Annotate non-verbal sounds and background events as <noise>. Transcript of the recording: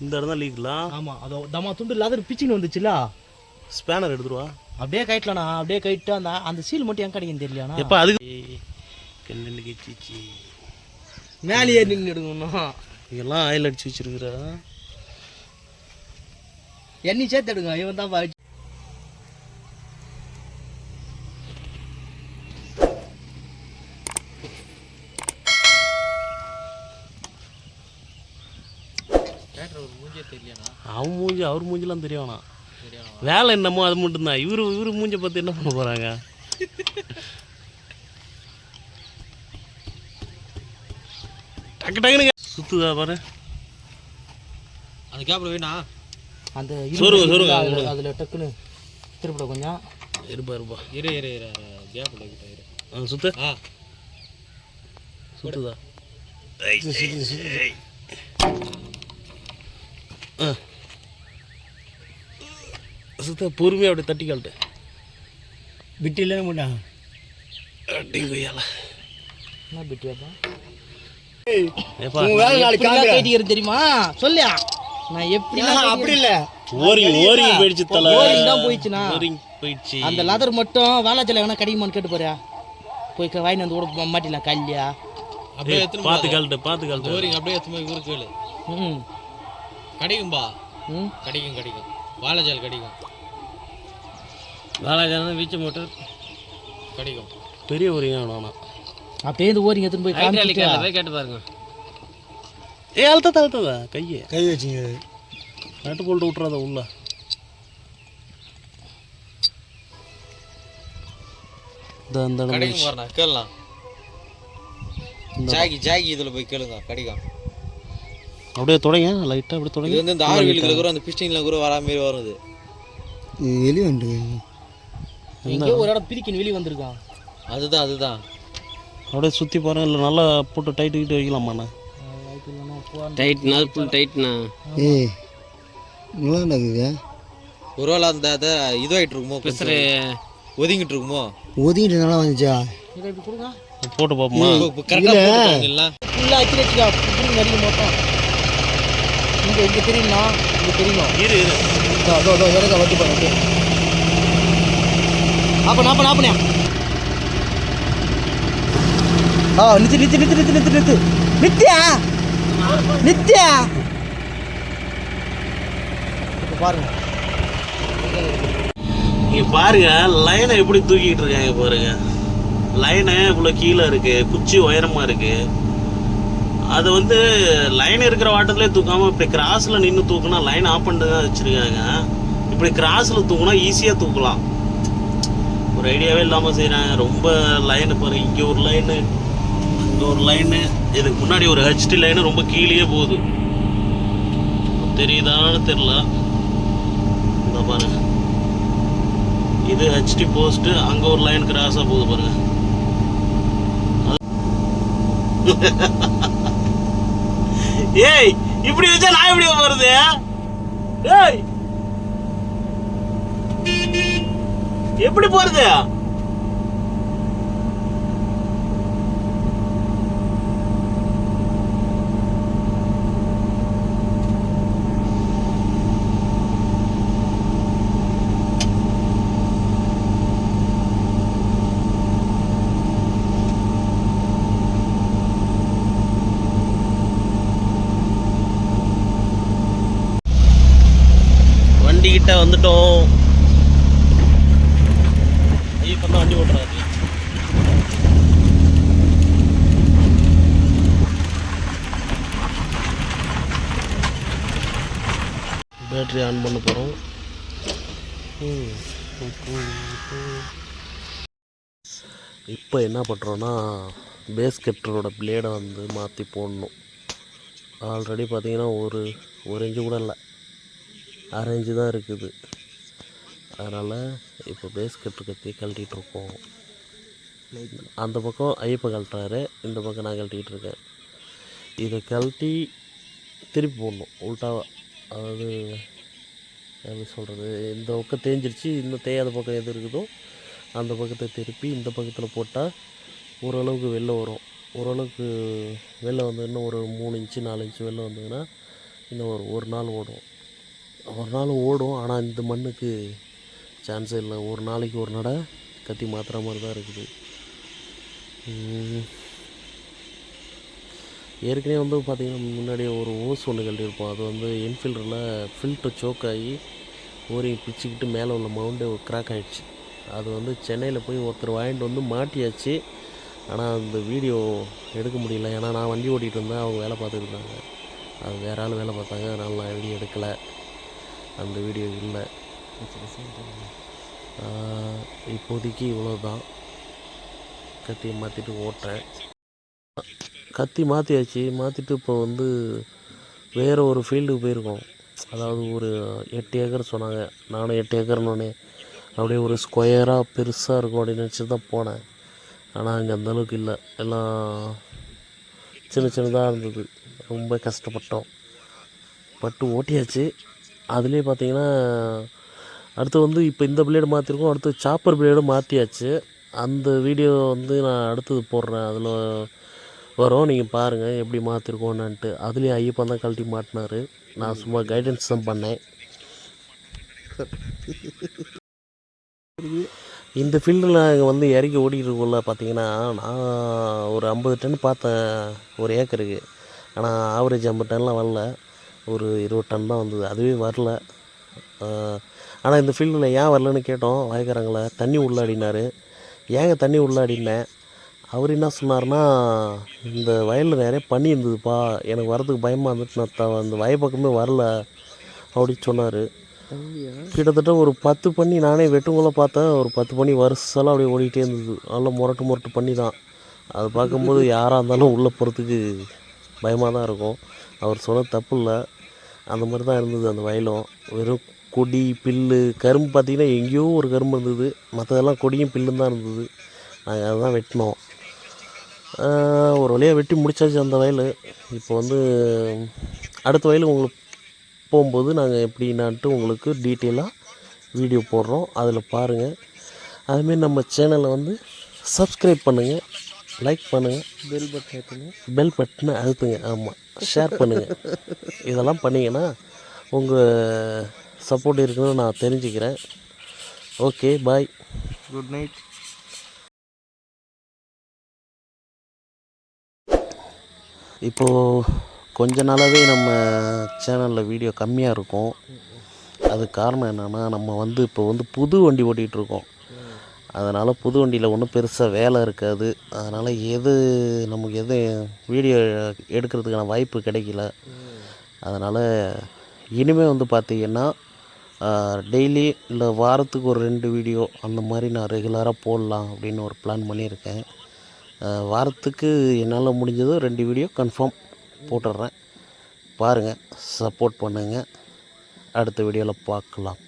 இந்த இடம் தான் லீக்லாம் ஆமாம் அதோ தம்மா துண்டு இல்லாத பிச்சின்னு வந்துச்சுல ஸ்பேனர் எடுத்துருவா? அப்படியே கைட்டலண்ணா அப்படியே கைட்டு அந்த அந்த சீல் மட்டும் எங்க கிடைக்கும் தெரியலண்ணா எப்போ அதுக்கு கண்ணு கிச்சிச்சி மேலேயே நின்று எடுக்கணும் இதெல்லாம் ஆயில் அடிச்சு வச்சிருக்கிற. எண்ணி சேர்த்து எடுங்க இவன் தான் அவன் மூஞ்சி அவர் மூஞ்சிலாம் தெரியவானா வேலை என்னமோ அது மட்டும்தான். இவரு இவரு மூஞ்ச பார்த்து என்ன பண்ண போறாங்க? டக்கு டக்குனுங்க. சுத்துதா பாரு. அந்த கேப்ல வேணா அந்த இரும்பு சொருகு, அதுல- டக்குன்னு திருப்பிட கொஞ்சம். இருப்பா இருப்பா இரு இரு இரு கேப்ல கிட்ட இரு. ஆ, சுத்து. ஆ. சுத்துதா. ஆ. சுத்த பொறுமையாக அப்படி தட்டி கால்ட்டு. பிட்டு? இல்லைன்னு முட்டா அடி கொய்யால என்ன பிட்டு தான் ஏப்பா கைட்டிக்கிறது தெரியுமா? சொல்லியா? நான் எப்படி அப்படி இல்ல. ஓரிங் ஓரிங் போயிடுச்சு தலை. ஓரிங் தான் போயிடுச்சுண்ணா. ஓரிங் போயிடுச்சு. அந்த லெதர் மட்டும் வேளாச்சல எங்கன்னா கிடைக்குமான்னு கேட்டு போறியா? போய் க- வாங்கிட்டு வந்து கூட மாட்டிடலாம் கல்லியா? அப்படியே பார்த்து கால்ட்டு பார்த்து கால்ட்டு போரிங் அப்படியே எத்தனை ஊரு கேளு ம். கிடைக்கும்பா. ம்? கிடைக்கும் கிடைக்கும். வாழைச்சால் கிடைக்கும். வாலாஜான வீச்ச மோட்டர் கிடைக்கும். பெரிய ஓரிங்க வேணும் அப்படியே இந்த ஓரிங்க எடுத்துன்னு போய் காமிச்சிட்டு? போய் கேட்டு பாருங்க. ஏ அழுத்தத அழுத்ததா கையை. கை வச்சுங்க. நட்டு போட்டு விட்றாத உள்ள. இந்த இந்த கேளலாம் ஜாகி ஜாகி இதுல போய் கேளுங்க. கிடைக்கும். அப்படியே தொடங்க லைட்டாக அப்படியே இது தொடங்க வந்து இந்த ஆறு வீலுக்குள்ள கூட அந்த பிஸ்டின்ல கூட வரா மாதிரி வருது. வெளியே வந்து. எங்கேயோ ஒரு இடம் பிரிக்கின்னு வெளியே வந்திருக்கான். அதுதான் அதுதான். அப்படியே சுற்றி பாருங்க இல்லை நல்லா போட்டு டைட்டு கிட்டு வைக்கலாமாண்ணா டைட்னா ஃபுல் டைட்னா ஏய் நல்லா நடக்குது ஒருவேளை அந்த அதை இதுவாயிட்டு இருக்குமோ கொஞ்சம்? ஒதுங்கிட்டு இருக்குமோ? ஒதுங்கிட்டு நல்லா வந்துச்சா? இதை இப்படி கொடுங்க. போட்டு பார்ப்போமா? கரெக்டாக போட்டுருக்காங்கல்ல ஃபுல்லாக அச்சு வச்சுக்கா. இப்படி நடிக்க மொத்தம். இங்கே இங்கே தெரியும்ண்ணா இங்கே தெரியும்? இரு இரு. அதோ அதோ இறக்க வட்டி பாருங்க ஆப்பண்ணா ஆப்பண்ணா ஆப்பண்ணா ஆ நித்து நித்து நித்து நித்து நித்து நித்து. நித்யா நித்யா பாருங்க. இங்க பாருங்க லைனை எப்படி தூக்கிட்டு இருக்காங்க பாருங்க. லைனு இவ்வளோ கீழே இருக்கு குச்சி உயரமா இருக்கு. அது வந்து லைன் இருக்கிற வாட்டத்துலேயே தூக்காமல் இப்படி கிராஸில் நின்று தூக்குனா லைன் ஆஃப் பண்ணிட்டு தான் வச்சிருக்காங்க. இப்படி கிராஸில் தூக்குனா ஈஸியாக தூக்கலாம். ஒரு ஐடியாவே இல்லாமல் செய்கிறாங்க ரொம்ப லைன் பாரு இங்கே ஒரு லைனு அங்கே ஒரு லைனு இதுக்கு முன்னாடி ஒரு ஹெச்டி லைனு ரொம்ப கீழே போகுது. தெரியுதான்னு தெரில இந்த பாருங்க. இது ஹெச்டி போஸ்ட்டு அங்கே ஒரு லைன் கிராஸாக போகுது பாருங்க. <laughs> ஏய் இப்படி வச்சா நான் எப்படி போறது ஏய். எப்படி போறது வண்டி கிட்ட வந்துட்டோம். ஐயோ தான் வண்டி ஓட்டுறாரு. பேட்ரி ஆன் பண்ண போகிறோம் இப்போ என்ன பண்ணுறோன்னா பேஸ் கட்டரோட பிளேடை வந்து மாற்றி போடணும். ஆல்ரெடி பார்த்தீங்கன்னா ஒரு ஒரு இன்ச்சு கூட இல்லை. அரேஞ்சு தான் இருக்குது. அதனால் இப்போ பேஸ் கட்டு கத்தி கழட்டிகிட்டு அந்த பக்கம் ஐயப்ப கழட்டுறாரு இந்த பக்கம் நான் கழட்டிகிட்டு இருக்கேன். இதை கழட்டி திருப்பி போடணும் உள்டாவாக அதாவது எப்படி சொல்கிறது இந்த பக்கம் தேஞ்சிருச்சு இன்னும் தேயாத பக்கம் எது இருக்குதோ அந்த பக்கத்தை திருப்பி இந்த பக்கத்தில் போட்டால் ஓரளவுக்கு வெளில வரும். ஓரளவுக்கு வெளில வந்து இன்னும் ஒரு மூணு இன்ச்சு நாலு இன்ச்சு வெளில வந்ததுன்னா இன்னும் ஒரு ஒரு நாள் ஓடும். ஒரு நாள் ஓடும் ஆனால் இந்த மண்ணுக்கு சான்ஸே இல்லை. ஒரு நாளைக்கு ஒரு நடை கத்தி மாற்றுற மாதிரி தான் இருக்குது. ஏற்கனவே வந்து பார்த்திங்கன்னா முன்னாடி ஒரு ஓஸ் ஒன்று கட்டியிருப்போம் அது வந்து என்ஃபீல்டரில் ஃபில்டர் சோக் ஆகி ஓரிங் பிச்சுக்கிட்டு மேலே உள்ள மவுண்டே கிராக் ஆகிடுச்சு அது வந்து சென்னையில் போய் ஒருத்தர் வாங்கிட்டு வந்து மாட்டியாச்சு. ஆனால் அந்த வீடியோ எடுக்க முடியல. ஏன்னா நான் வண்டி ஓட்டிகிட்டு இருந்தேன். அவங்க வேலை பார்த்துட்டு இருந்தாங்க. அது வேற ஆள் வேலை பார்த்தாங்க. அதனால் நான் வீடியோ எடுக்கலை. அந்த வீடியோ இல்லை. இப்போதைக்கு இவ்வளோ தான் கத்தியை மாற்றிட்டு ஓட்டுறேன். கத்தி மாற்றியாச்சு மாற்றிட்டு இப்போ வந்து வேறு ஒரு ஃபீல்டுக்கு போயிருக்கோம். அதாவது ஒரு எட்டு ஏக்கர் சொன்னாங்க. நானும் எட்டு ஏக்கர்னோடனே அப்படியே ஒரு ஸ்கொயராக பெருசாக இருக்கும் அப்படின்னு நினச்சி தான் போனேன். ஆனால் அங்கே அந்தளவுக்கு இல்லை. எல்லாம் சின்ன சின்னதாக இருந்தது. ரொம்ப கஷ்டப்பட்டோம். பட்டு ஓட்டியாச்சு. அதுலேயே பார்த்தீங்கன்னா அடுத்து வந்து இப்போ இந்த பிளேடு மாற்றிருக்கோம் அடுத்து சாப்பர் பிளேடு மாற்றியாச்சு அந்த வீடியோ வந்து நான் அடுத்தது போடுறேன். அதில் வரும். நீங்கள் பாருங்கள் எப்படி மாற்றிருக்கோன்னுட்டு அதுலேயும் ஐயப்பன் தான் கழட்டி மாட்டினார். நான் சும்மா கைடன்ஸ் தான் பண்ணேன். இந்த ஃபீல்டில் நாங்கள் வந்து இறக்கி ஓடிக்கிட்டு இருக்கோம்ல பார்த்தீங்கன்னா நான் ஒரு ஐம்பது டன் பார்த்தேன். ஒரு ஏக்கருக்கு ஆனால் ஆவரேஜ் ஐம்பது டன்லாம் வரல. ஒரு இருபது டன் தான் வந்தது. அதுவே வரல. ஆனால் இந்த ஃபீல்டில் ஏன் வரலன்னு கேட்டோம் வயக்காரங்களை. தண்ணி உள்ளாடினார் ஏங்க தண்ணி உள்ளாடினேன் அவர் என்ன சொன்னார்னா இந்த வயலில் நிறைய பனி இருந்ததுப்பா. எனக்கு வரதுக்கு பயமாக இருந்துட்டு நான் த- அந்த வய பக்கமே வரல அப்படின்னு சொன்னார். கிட்டத்தட்ட ஒரு பத்து பண்ணி நானே வெட்டுங்குள்ள பார்த்தேன். ஒரு பத்து பண்ணி வருஷம்லாம் அப்படியே ஓடிக்கிட்டே இருந்தது. நல்லா முரட்டு முரட்டு பண்ணி தான். அது பார்க்கும்போது யாராக இருந்தாலும் உள்ளே போகிறதுக்கு பயமாக தான் இருக்கும். அவர் சொன்னது தப்பு இல்லை. அந்த மாதிரி தான் இருந்தது அந்த வயலும். வெறும் கொடி பில்லு கரும்பு பார்த்திங்கன்னா எங்கேயோ ஒரு கரும்பு இருந்தது. மற்றதெல்லாம் கொடியும் பில்லும் தான் இருந்தது. நாங்கள் அதுதான் வெட்டினோம். ஒரு வழியாக வெட்டி முடிச்சாச்சு அந்த வயல். இப்போ வந்து அடுத்த வயல் உங்களுக்கு போகும்போது நாங்கள் எப்படின்னான்ட்டு உங்களுக்கு டீட்டெயிலாக வீடியோ போடுறோம். அதில் பாருங்கள் அதுமாரி நம்ம சேனலை வந்து சப்ஸ்கிரைப் பண்ணுங்கள் லைக் பண்ணுங்கள் பெல் பட்டன் பெல் பட்டனை அழுத்துங்க. ஆமாம் ஷேர் பண்ணுங்கள் இதெல்லாம் பண்ணிங்கன்னா உங்கள் சப்போர்ட் இருக்குன்னு நான் தெரிஞ்சுக்கிறேன். ஓகே பாய் குட் நைட் இப்போது கொஞ்ச நாளாகவே நம்ம சேனலில் வீடியோ கம்மியாக இருக்கும். அது காரணம் என்னென்னா நம்ம வந்து இப்போ வந்து புது வண்டி ஓட்டிகிட்டு இருக்கோம். அதனால் புது வண்டியில் ஒன்றும் பெருசாக வேலை இருக்காது. அதனால் எது நமக்கு எது வீடியோ எடுக்கிறதுக்கான வாய்ப்பு கிடைக்கல. அதனால் இனிமேல் வந்து பார்த்திங்கன்னா டெய்லி இல்லை வாரத்துக்கு ஒரு ரெண்டு வீடியோ அந்த மாதிரி நான் ரெகுலராக போடலாம் அப்படின்னு ஒரு பிளான் பண்ணியிருக்கேன். வாரத்துக்கு என்னால் முடிஞ்சதோ ரெண்டு வீடியோ கன்ஃபார்ம் போட்டுடுறேன். பாருங்கள் சப்போர்ட் பண்ணுங்கள் அடுத்த வீடியோவில் பார்க்கலாம்.